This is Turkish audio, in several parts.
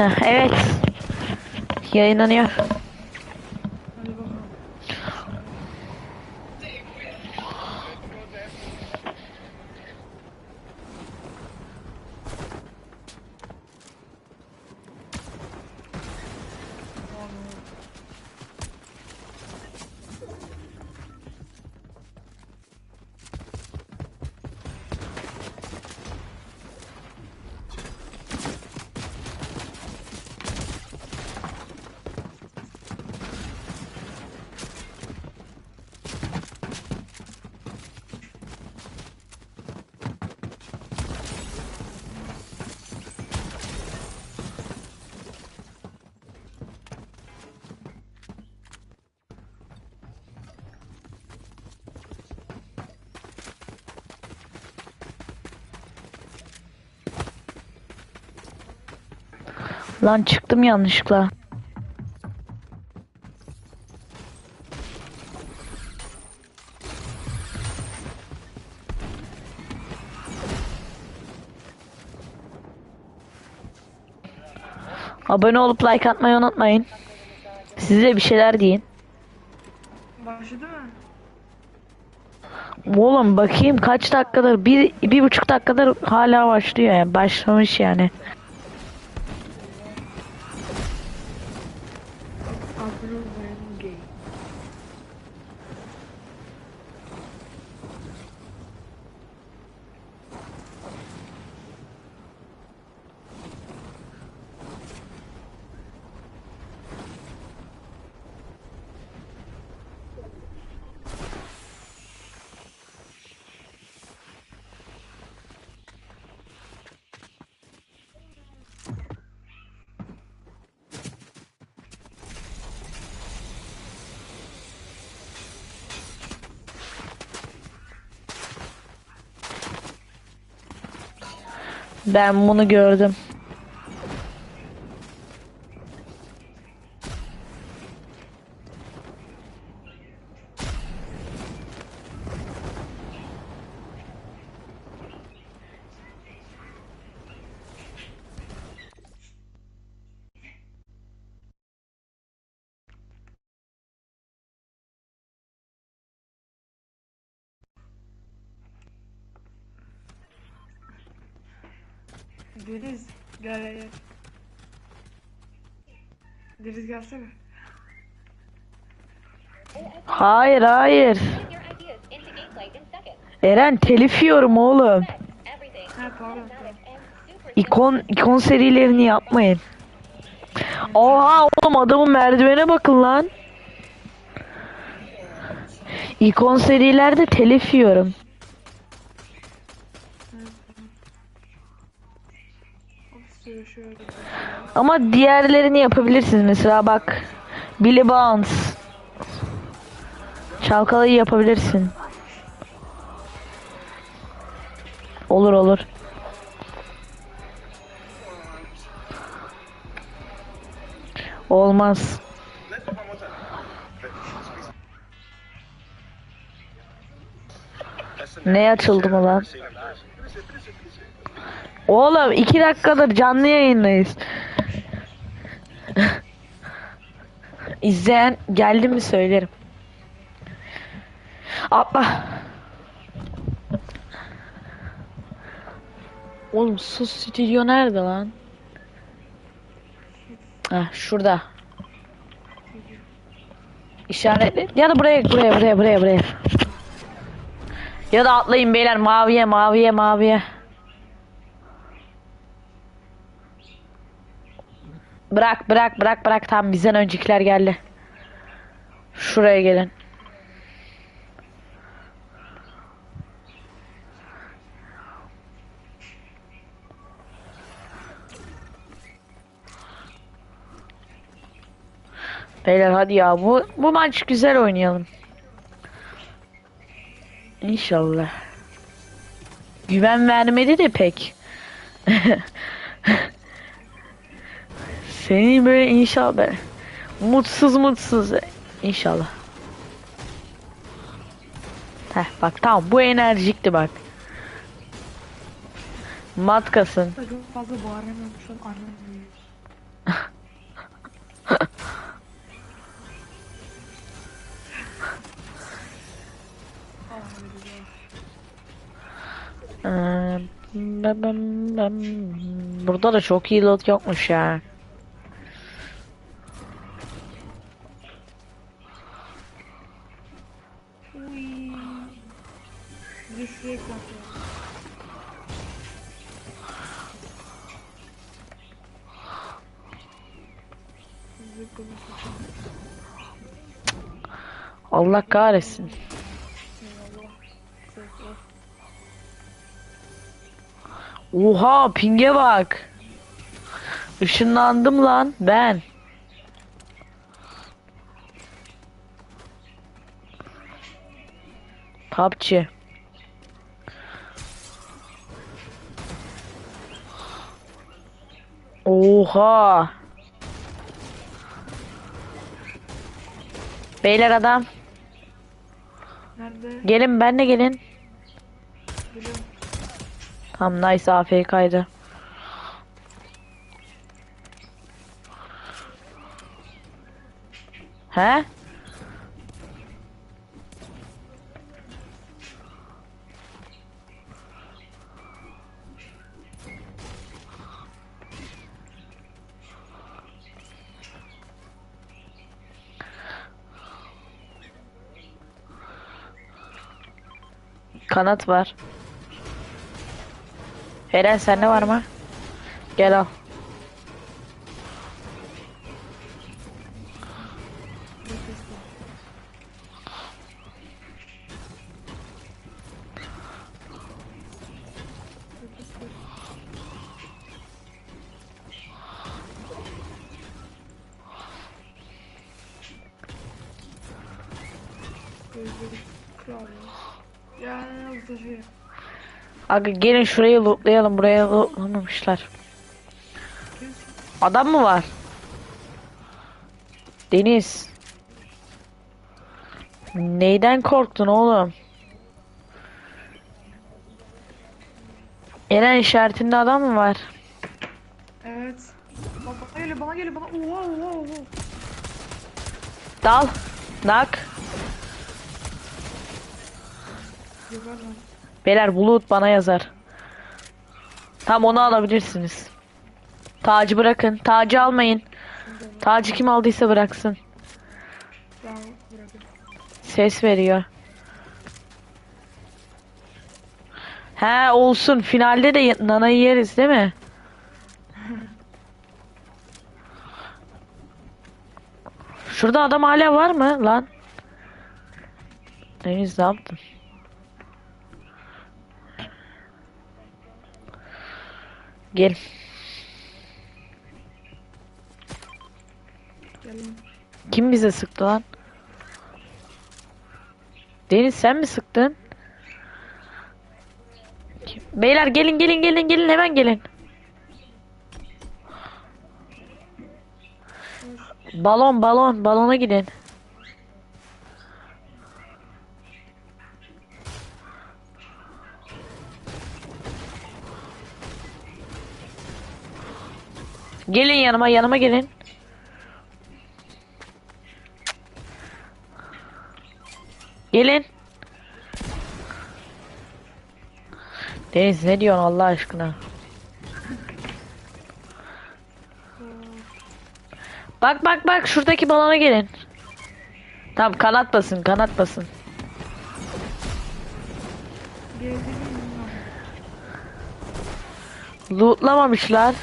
Heh, evet. Yayınlanıyor. Hadi bakalım. Lan çıktım yanlışlıkla. Abone olup like atmayı unutmayın. Size bir şeyler deyin. Başladı mı? Oğlum bakayım kaç dakikadır bir, bir buçuk dakikadır hala başlıyor yani başlamış yani. Ben bunu gördüm. Deniz gel gel. Deniz gelsene. Hayır hayır. Eren telif yiyorum oğlum. Ha pardon. İkon ikon serilerini yapmayın. Oha oğlum adamın merdivene bakın lan. İkon serilerde telif yiyorum. Ama diğerlerini yapabilirsiniz mesela bak. Billy Bounce. Çalkalayı yapabilirsin. Olur olur. Olmaz. Ne açıldı mı lan? Oğlum iki dakikadır canlı yayındayız. İzleyen geldi mi söylerim. Atla. Oğlum sus stüdyo nerede lan? Heh, şurada. İşaretli. Ya da buraya buraya buraya buraya buraya. Ya da atlayın beyler maviye maviye maviye. Bırak bırak bırak bırak tam bizden öncekiler geldi. Şuraya gelin. Beyler hadi ya bu bu maç güzel oynayalım. İnşallah. Güven vermedi de pek. Seni böyle inşallah ben. Mutsuz mutsuz. İnşallah. Heh bak tamam bu enerjikti bak. Matkasın. Çok fazla bağıramıyorum. Ee, Burada da çok iyi loot yokmuş ya. Allah kahretsin. Oha pinge bak. Işınlandım lan ben. PUBG. Oha. Beyler adam. Nerede? Gelin benle gelin. Biliyorum. Tam nice AFK'ydı. He? Kanat var. Eren sende var mı? Gel al. Gözleri kral ya. Ya bu taşı. Aga gelin şurayı lootlayalım. Buraya lootlamamışlar. Adam mı var? Deniz. Neyden korktun oğlum? Eren işaretinde adam mı var? Evet. Bak bana geliyor bana geliyor bana. Oha oha oha. Dal. Nak. Beyler bulut bana yazar. Tam onu alabilirsiniz. Tacı bırakın. Tacı almayın. Tacı kim aldıysa bıraksın. Ses veriyor. He olsun. Finalde de nanayı yeriz değil mi? Şurada adam hala var mı lan? Deniz ne yaptın? Gel. Gel lan. Kim bize sıktı lan? Deniz sen mi sıktın? Kim- Beyler gelin gelin gelin gelin hemen gelin. Balon balon balona gidin. Gelin yanıma yanıma gelin. Gelin. Deniz ne diyorsun Allah aşkına? Bak bak bak şuradaki balona gelin. Tamam kanat basın kanat basın. Lootlamamışlar.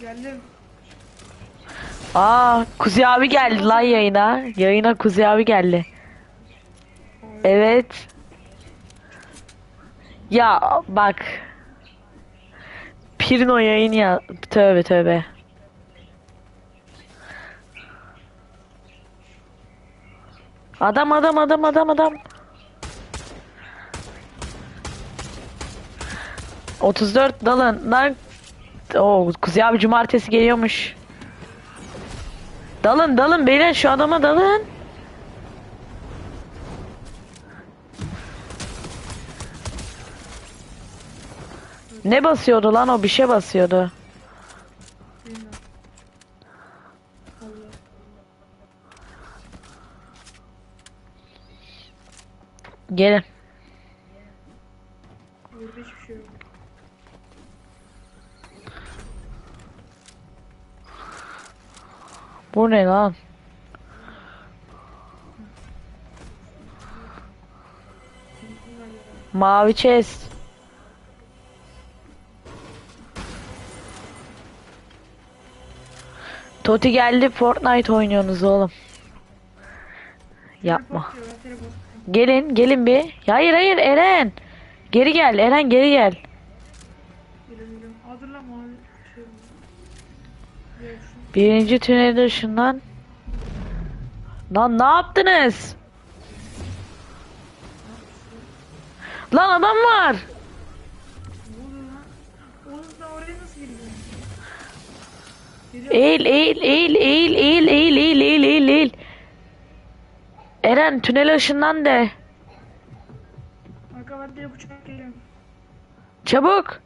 Geldim. Aa Kuzey abi geldi lan yayına. Yayına Kuzey abi geldi. Evet. Ya bak. Pirino yayın ya. Tövbe tövbe. Adam adam adam adam adam. 34 dalın. Lan. Oo, Kuzey abi cumartesi geliyormuş. Dalın dalın beyler şu adama dalın. Ne basıyordu lan o bir şey basıyordu. Gelin. Bu ne lan? Mavi chest. Toti geldi Fortnite oynuyorsunuz oğlum. Yapma. Gelin gelin bir. Hayır hayır Eren. Geri gel Eren geri gel. Geliyorum geliyorum. Hazırla mavi şey. Gel şunu. Birinci tünelde ışınlan. Lan ne yaptınız? Lan adam var. Eğil eğil eğil eğil eğil eğil eğil eğil eğil eğil. Eren tünel ışından de. Arka ben bıçak geliyorum. Çabuk.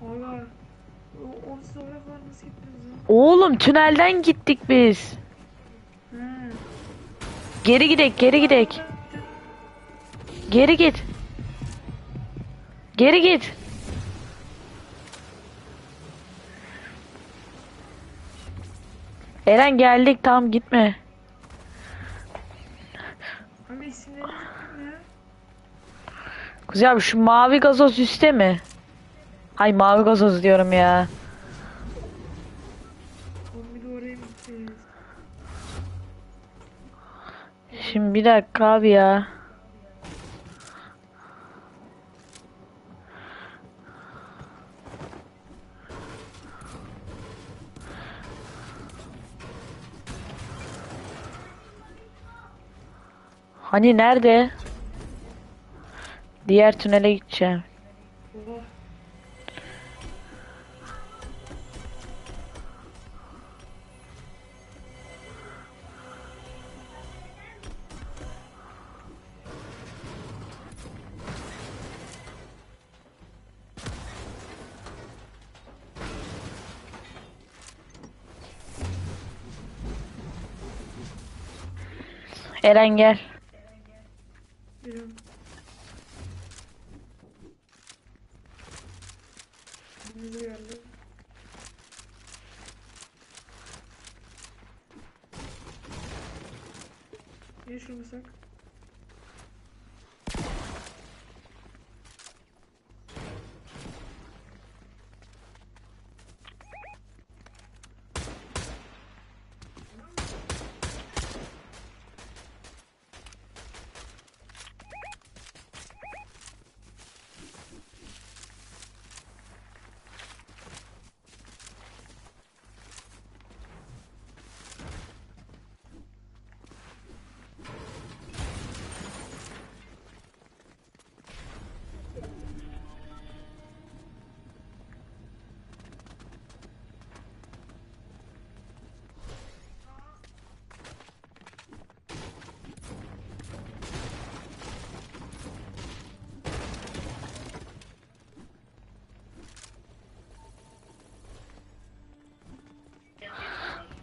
Valla. O- oraya falan nasıl gittiniz ya? Oğlum tünelden gittik biz. Geri gidek geri gidek. Geri git. Geri git. Eren geldik tamam gitme. Kuzey abi şu mavi gazoz üstte mi? Hay mavi gazoz diyorum ya. Bir dakika abi ya. Hani nerede? Diğer tünele gideceğim. Eren gel. Yürü. Yürü şunu sak.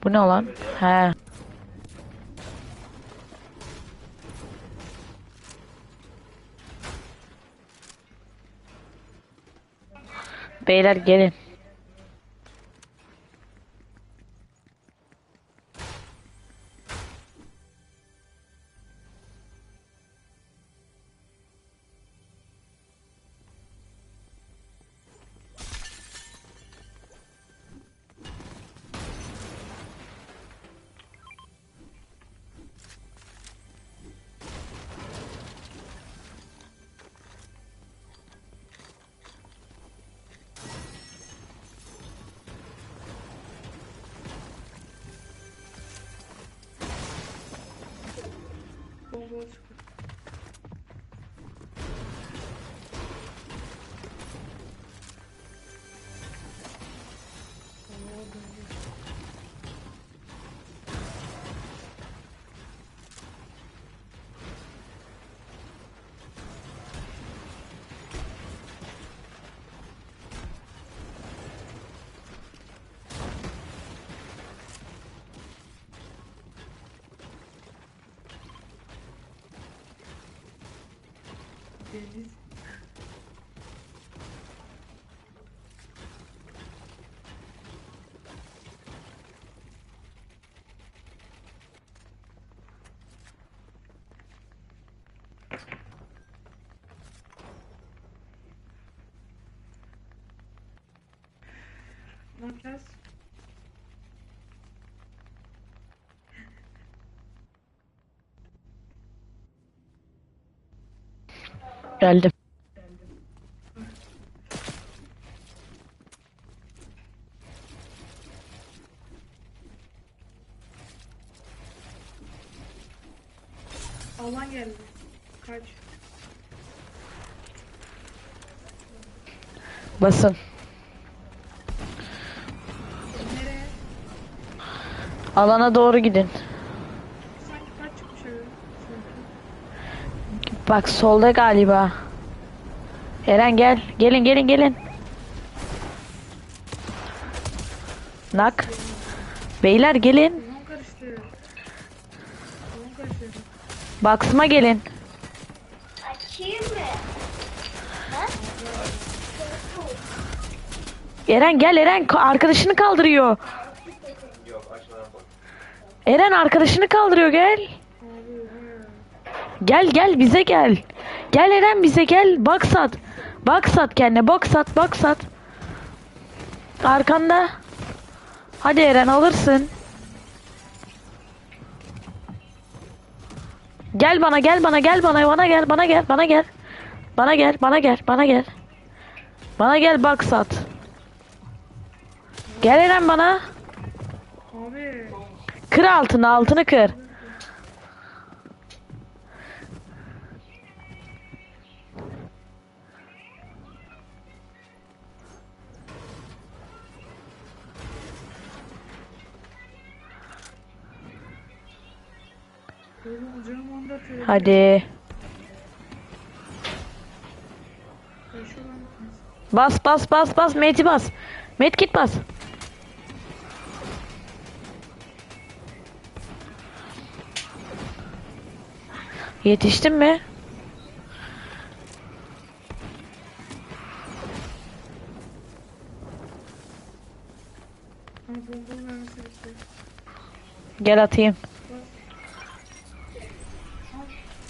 Bu ne lan? He. Beyler gelin. 보여주고. Davis. Dans. Geldim. Alan geldi. Kaç. Basın. Nereye? Alana doğru gidin. Bak solda galiba. Eren gel. Gelin gelin gelin. Nak. Beyler gelin. Box'ıma gelin. Eren gel Eren Ka- arkadaşını kaldırıyor. Eren arkadaşını kaldırıyor gel. Gel gel bize gel. Gel Eren bize gel. Box at. Box at kendine. Box at. Box at. Arkanda. Hadi Eren alırsın. Gel bana gel bana gel bana bana gel bana gel bana gel. Bana gel bana gel bana gel. Bana gel box at. Gel Eren bana. Abi. Kır altını altını kır. Hadi. Bas bas bas bas Meti bas. Met git bas. Yetiştin mi? Gel atayım.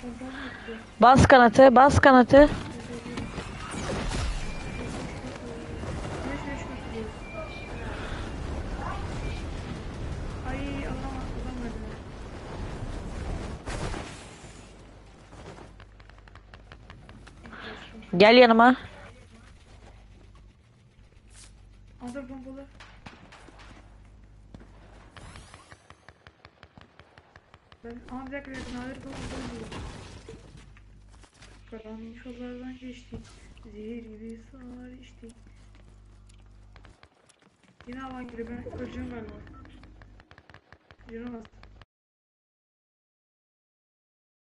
Bombalı bitti. Bas kanatı, bas kanatı. Gel yanıma. Aldır bombalı. Ben ama bir dakika bombalı Karanlık yollardan geçtik. Zehir gibi sular içtik. Yine alan giriyor. Ben öleceğim galiba. Az.